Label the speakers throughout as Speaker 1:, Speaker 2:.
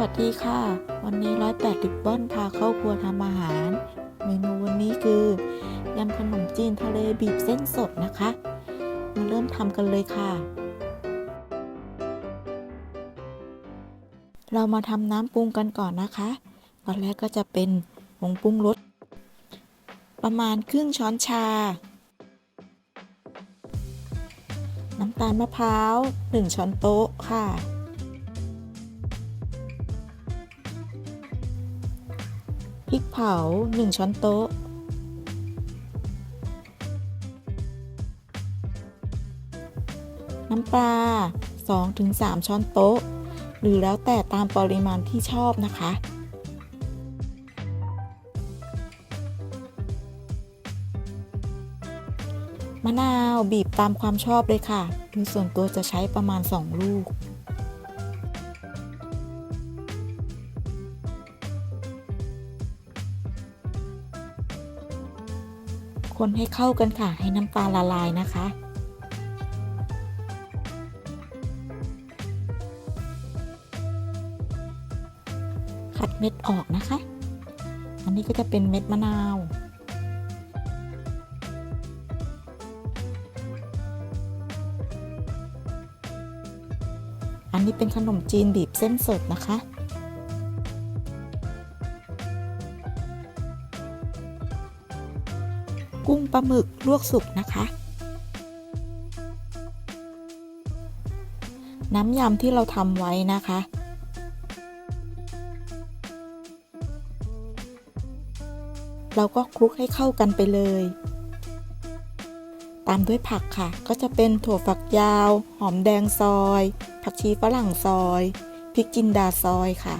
Speaker 1: วัสดีค่ะ วันนี้ร้อยแปดริบบอนพาเข้าครัวทำอาหาร เมนูวันนี้คือยำขนมจีนทะเลบีบเส้นสดนะคะ มาเริ่มทำกันเลยค่ะ เรามาทำน้ำปรุงกันก่อนนะคะก่อนแรกก็จะเป็นผงปรุงรสประมาณครึ่งช้อนชา น้ำตาลมะพร้าว 1 ช้อนโต๊ะค่ะ เผา 1 ช้อนโต๊ะ น้ำปลา 2-3 ช้อนโต๊ะ หรือแล้วแต่ตามปริมาณที่ชอบนะคะ มะนาวบีบตามความชอบเลยค่ะโดยส่วนตัวจะใช้ประมาณ 2 ลูก คนให้เข้ากันค่ะ ให้น้ำปลาละลายนะคะ ขัดเม็ดออกนะคะ อันนี้ก็จะเป็นเม็ดมะนาวอันนี้เป็นขนมจีนบีบเส้นสดนะคะ กุ้งปลาหมึกลวกสุกนะคะ น้ำยำที่เราทำไว้นะคะ เราก็คลุกให้เข้ากันไปเลย ตามด้วยผักค่ะ ก็จะเป็นถั่วฝักยาว หอมแดงซอย ผักชีฝรั่งซอยพริกจินดาซอยค่ะ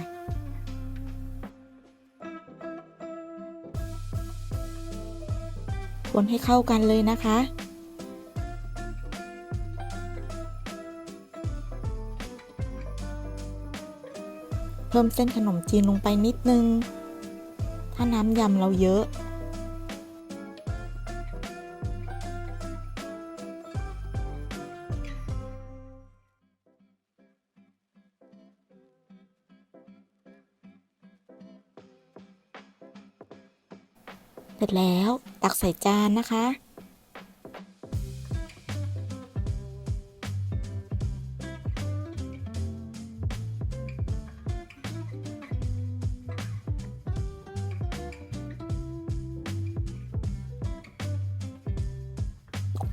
Speaker 1: คนให้เข้ากันเลยนะคะ เพิ่มเส้นขนมจีนลงไปนิดนึง ถ้าน้ำยำเราเยอะ เสร็จแล้วตักใส่จานนะคะ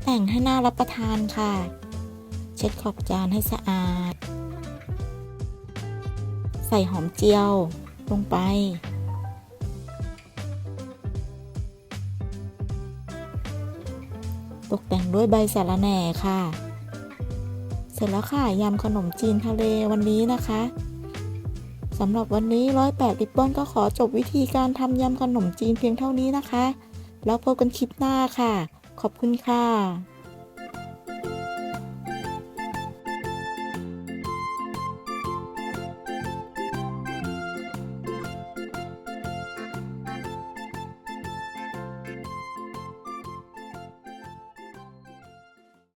Speaker 1: แต่งให้น่ารับประทานค่ะ เช็ดขอบจานให้สะอาด ใส่หอมเจียวลงไป ตกแต่งด้วยใบสะระแหน่ค่ะ เสร็จแล้วค่ะ ยำขนมจีนทะเลวันนี้นะคะสำหรับวันนี้ร้อยแปดริบบอนก็ขอจบวิธีการทำยำขนมจีนเพียงเท่านี้นะคะ แล้วพบกันคลิปหน้าค่ะ ขอบคุณค่ะ